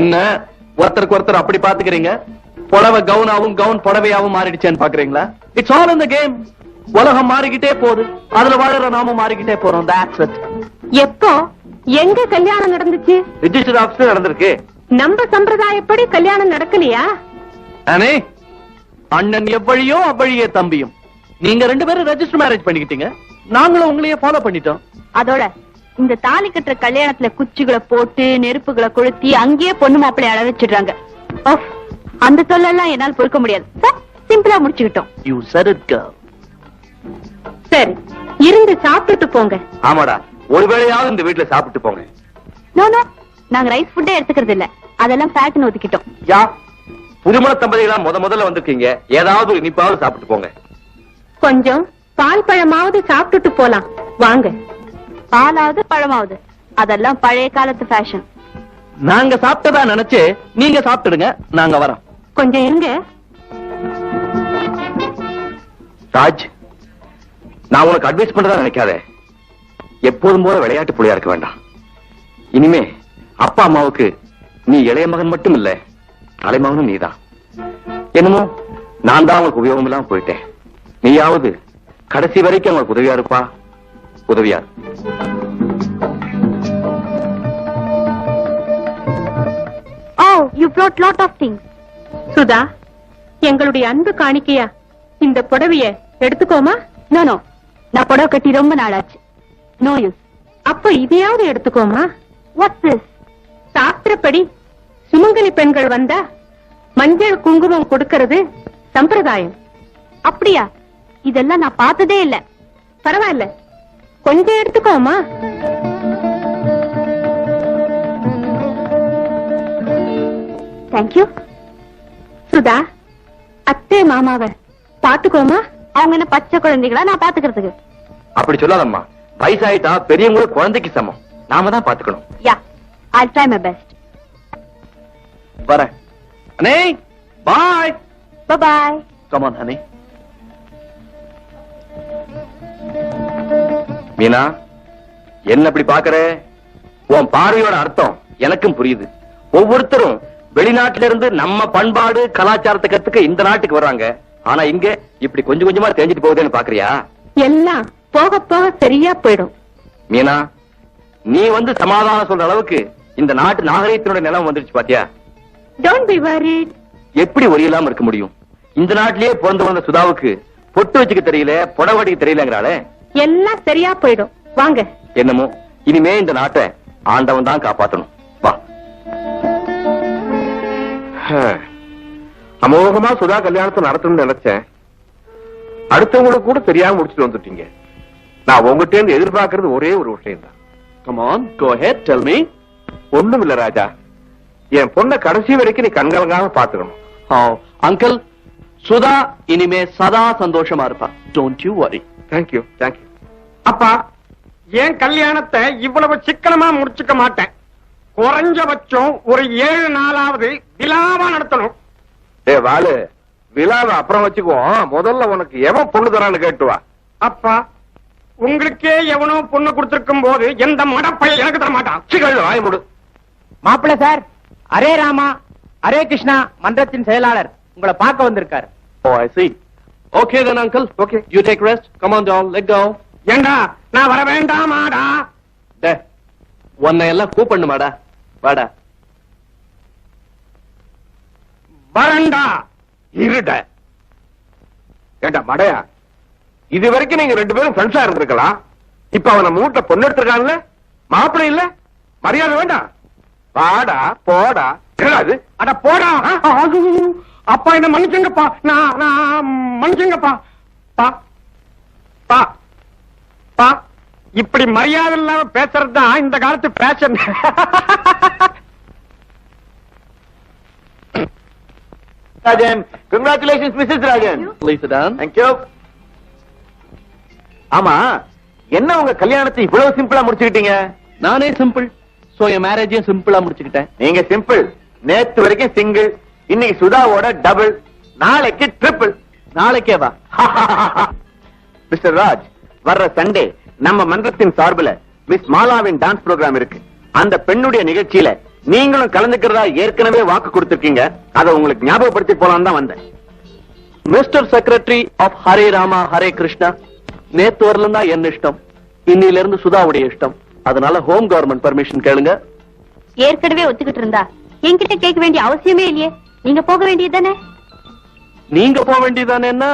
என்ன? ஒருத்தருக்கு ஒருத்தர் அப்படி பாத்துக்கிறீங்க? புடவை கவுனாவும் கவுன் புடவையாவும் மாறிடுச்சேன்னு பாக்குறீங்களா? இட்ஸ் ஆல் the கேம் உலகம் மாறிக்கிட்டே போகுது. அதுல வாழற நாமும் மாறிக்கிட்டே போறோம். எப்போ? எங்க கல்யாணம் நடந்துச்சு? ரிஜிஸ்டர் ஆபீஸ்ல நடந்திருக்கு. நம்ம சம்பிரதாயப்படி கல்யாணம் நடக்கலையா? அனே அண்ணன் எவ்வழியோ அவ்வழியே தம்பியும். நீங்க ரெண்டு பேரும் ரெஜிஸ்டர் மேரேஜ் பண்ணிக்கிட்டீங்க. நாங்களும் உங்களையே ஃபாலோ பண்ணிட்டோம். அதோட இந்த தாலி கட்டுற கல்யாணத்துல குச்சிகளை போட்டு நெருப்புகளை கொளுத்தி அங்கேயே பொண்ணு மாப்பிள்ளை அழ வச்சிடுறாங்க. அந்த தொல்லெல்லாம் என்னால பொறுக்க முடியாது. சிம்பிளா முடிச்சுக்கிட்டோம். சரி இருந்து சாப்பிட்டுட்டு போங்க. ஆமாடா. ஒருவேளையாவது இந்த வீட்டுல சாப்பிட்டு போங்க. நோ நாங்க ரைஸ் ஃபுட்டே எடுத்துக்கிறது இல்ல. அதெல்லாம் ஃபேட்னு ஒதுக்கிட்டோம். யா புதுமண தம்பதிகளா முத முதல்ல வந்திருக்கீங்க. ஏதாவது இனிப்பாவது சாப்பிட்டு போங்க. கொஞ்சம் பால் பழமாவது சாப்பிட்டுட்டு போலாம். வாங்க. பாலாவது பழமாவது. அதெல்லாம் பழைய காலத்து ஃபேஷன் நாங்க சாப்பிட்டதா நினைச்சு நீங்க சாப்பிட்டுடுங்க நாங்க வரோம். கொஞ்சம் இருங்க. ராஜ் நான் உனக்கு அட்வைஸ் பண்றதா நினைக்காத. எப்போதும் போல விளையாட்டு புள்ளியா இருக்க வேண்டாம். இனிமே அப்பா அம்மாவுக்கு நீ இளைய மகன் மட்டும் இல்ல தலைமகனும் நீதான். என்னமோ நான் தான் அவங்களுக்கு உபயோகம் இல்லாம போயிட்டேன். நீயாவது கடைசி வரைக்கும் அவங்களுக்கு உதவியா இருப்பா? உதவியா இரு. ஓ you brought lot of things Sudha எங்களுடைய அன்பு காணிக்கையா? இந்த புடவைய எடுத்துக்கோமா? நோ நோ நான் புடவை கட்டி ரொம்ப நாளாச்சு. நோ யூஸ் அப்ப இதையாவது எடுத்துக்கோமா? வாட்ஸ் திஸ் சாஸ்திரப்படி சுமங்கலி பெண்கள் வந்தா மஞ்சள் குங்குமம் கொடுக்கறது சம்பிரதாயம். அப்படியா? இதெல்லாம் நான் பார்த்ததே இல்ல. பரவாயில்ல. கொஞ்சம் எடுத்துக்கோமா? தேங்க்யூ சுதா அத்தை மாமாவ பாத்துக்கோமா அவங்க என்ன பச்சை குழந்தைகளா? நான் பாத்துக்கிறதுக்கு அப்படி சொல்லாதம்மா. வயசாயிட்டா பெரியவங்களும் குழந்தைக்கு சமம். நாம தான் பாத்துக்கணும் yeah I try my best வரேன். அனே bye bye come on honey Meena என்ன இப்படி பாக்குற உன் பார்வையோட அர்த்தம் எனக்கும் புரியுது. ஒவ்வொருத்தரும் வெளிநாட்டுல இருந்து நம்ம பண்பாடு கலாச்சாரத்தை கத்துக்க இந்த நாட்டுக்கு வர்றாங்க. ஆனா இங்க இப்படி கொஞ்சம் கொஞ்சமா தெரிஞ்சுட்டு போகுதுன்னு பாக்குறியா? எல்லாம் போக போக சரியா போயிடும். மீனா நீ வந்து சமாதானம் சொல்ற அளவுக்கு இந்த நாட்டு நாகரீகத்தினோட நிலம் வந்துருச்சு பாத்தியா? டோன்ட் பி வரிட் எப்படி ஒரு இல்லாம இருக்க முடியும்? இந்த நாட்டிலேயே பிறந்து வந்த சுதாவுக்கு பொட்டு வச்சுக்க தெரியல புடவடிக்க தெரியலங்கிறாளே. எல்லாம் சரியா போயிடும். வாங்க. என்னமோ? இனிமே இந்த நாட்டை ஆண்டவன் தான் காப்பாத்தணும் வா. அமோகமா சுதா கல்யாணத்தை நடத்தணும்னு நினைச்சேன். அடுத்தவங்களுக்கு கூட தெரியாம முடிச்சுட்டு வந்துட்டீங்க. நான் உங்ககிட்ட இருந்து எதிர்பார்க்கறது ஒரே ஒரு விஷயம் தான் come on go ahead tell me ஒண்ணும் இல்ல ராஜா. என் பொண்ணை கடைசி வரைக்கும் நீ கண்கலங்காம பாத்துக்கணும் அங்கிள் சுதா இனிமே சதா சந்தோஷமா இருப்பா. Don't you worry thank you thank you அப்பா என் கல்யாணத்தை இவ்வளவு சிக்கனமா முடிச்சுக்க மாட்டேன். குறைஞ்சபட்சம் ஒரு ஏழு நாளாவது விழாவா நடத்தணும். ஏ வாலு விழாவை அப்புறம் வச்சுக்குவோம் முதல்ல உனக்கு எவன் பொண்ணு தரான்னு கேட்டு வா. அப்பா உங்களுக்கே எவனோ பொண்ணு கொடுத்திருக்கும் போது எந்த மடப்பைய எனக்கு தர மாட்டான். சிக்கல் வாய் முடு. மாப்பிள்ள sir array Rama array Krishna மன்றத்தின் செயலாளர். உங்களை பார்க்க வந்திருக்காரு. ஓ I see. Okay uncle. Okay. you take rest. Come on down let go ஏண்டா? நான் வர வேண்டாமாடா? டே உன்னை எல்லாம் கூப்பிடணுமாடா வாடா. வரண்டா இருட. ஏண்டா மடையா இது வரைக்கும் நீங்க ரெண்டு பேரும் ஃப்ரெண்ட்ஸா இருந்திருக்கலாம். இப்ப அவன மூட்டை பொண்ணு எடுத்திருக்கான்ல? மாப்பிள்ளை இல்ல? மரியாதை வேண்டாம். வாடா போடா. இது? அட போடா. அப்பா என்ன மன்னிச்சுங்கப்பா. நான் நான் மன்னிச்சுங்கப்பா. பா. பா. பா இப்படி மரியாதை இல்லாம பேசுறது தான் இந்த காலத்து fashion Rajan congratulation Mrs Rajan. ஆமா என்ன உங்க கல்யாணத்தை இவ்வளவு சிம்பிளா முடிச்சுக்கிட்டீங்க? நானே சிம்பிள் சோ என் மேரேஜையும் சிம்பிளா முடிச்சுக்கிட்டேன். நீங்க சிம்பிள் நேத்து வரைக்கும் சிங்கிள் இன்னைக்கு சுதாவோட டபுள் நாளைக்கு ட்ரிபிள் நாளைக்கே வா. மிஸ்டர் ராஜ் வர்ற சண்டே நம்ம மன்றத்தின் சார்புல மிஸ் மாலாவின் டான்ஸ் ப்ரோக்ராம் இருக்கு. அந்த பெண்ணுடைய நிகழ்ச்சியில நீங்களும் கலந்துக்கிறதா ஏற்கனவே வாக்கு கொடுத்திருக்கீங்க. அதை உங்களுக்கு ஞாபகப்படுத்தி போலாம் தான் வந்தேன். Mister secretary of Hare Rama Hare Krishna நேத்து வரலாம் தான் என் இஷ்டம்? இன்னில இருந்து சுதாவுடைய இஷ்டம். அதனால ஹோம் கவர்மெண்ட் பர்மிஷன் கேளுங்க. ஏற்கனவே ஒத்துக்கிட்டு இருந்தா. என்கிட்ட கேட்க வேண்டிய அவசியமே இல்லையே. நீங்க போக வேண்டியதுதானே நீங்க போக வேண்டியதானேன்னா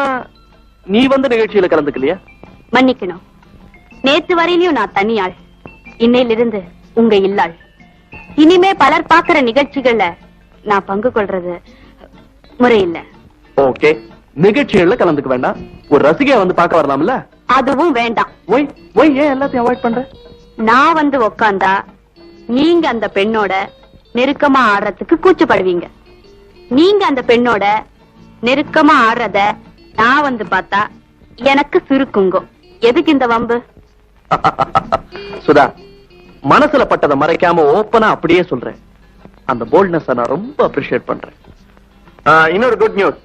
நீ வந்து நிகழ்ச்சியில கலந்துக்கலையா? மன்னிக்கணும். நேத்து வரையிலயும் நான் தனியாள். இன்னையிலிருந்து உங்க இல்லாள். இனிமே பலர் பாக்குற நிகழ்ச்சிகள்ல நான் பங்கு கொள்றது முறையில்ல. ஓகே. நிகழ்ச்சிகள்ல கலந்துக்க வேண்டாம். ஒரு ரசிகையா வந்து பார்க்க வரலாம்ல? அதுவும் வேண்டாம். ஒய் ஒய் ஏன் எல்லாத்தையும் அவாய்ட் பண்ற? நான் வந்து உக்காந்தா நீங்க அந்த பெண்ணோட நெருக்கமா ஆடுறதுக்கு கூச்சப்படுவீங்க. நீங்க அந்த பெண்ணோட நெருக்கமா ஆடுறத நான் வந்து பார்த்தா எனக்கு சுருக்குங்கும் எதுக்கு இந்த வம்பு? சுதா மனசுல பட்டதை மறைக்காம ஓப்பனா அப்படியே சொல்றேன். அந்த போல்ட்னஸ் நான் ரொம்ப அப்ரிஷியேட் பண்றேன். இன்னொரு குட் நியூஸ்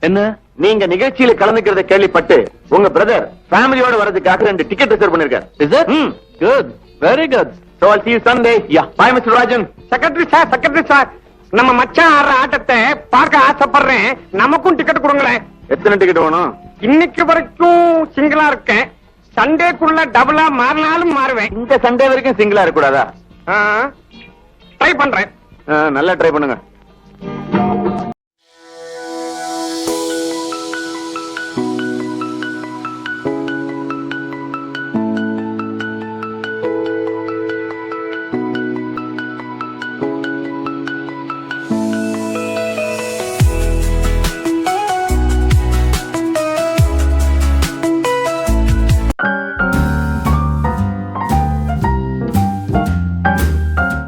என்ன? நீங்க நிகழ்ச்சியில கலந்துக்கிறத கேள்விப்பட்டு உங்க பிரதர் ஃபேமிலியோட வரதுக்காக ரெண்டு டிக்கெட் ரிசர்வ் பண்ணிருக்காரு. Is it hmm. Good very good I'll see you Sunday. Yeah. Bye, Mr. Rajan. Secretary sir secretary sir நம்ம மச்சான் ஆடுற ஆட்டத்தை பார்க்க ஆசைப்படுறேன். நமக்கும் டிக்கெட் கொடுங்களேன். எத்தனை டிக்கெட் வேணும்? இன்னைக்கு வரைக்கும் சிங்கிளா இருக்கேன். சண்டேக்குள்ள டபுளா மாறினாலும் மாறுவேன். இந்த சண்டே வரைக்கும் சிங்கிளா இருக்க கூடாதா ட்ரை பண்றேன். நல்லா ட்ரை பண்ணுங்க.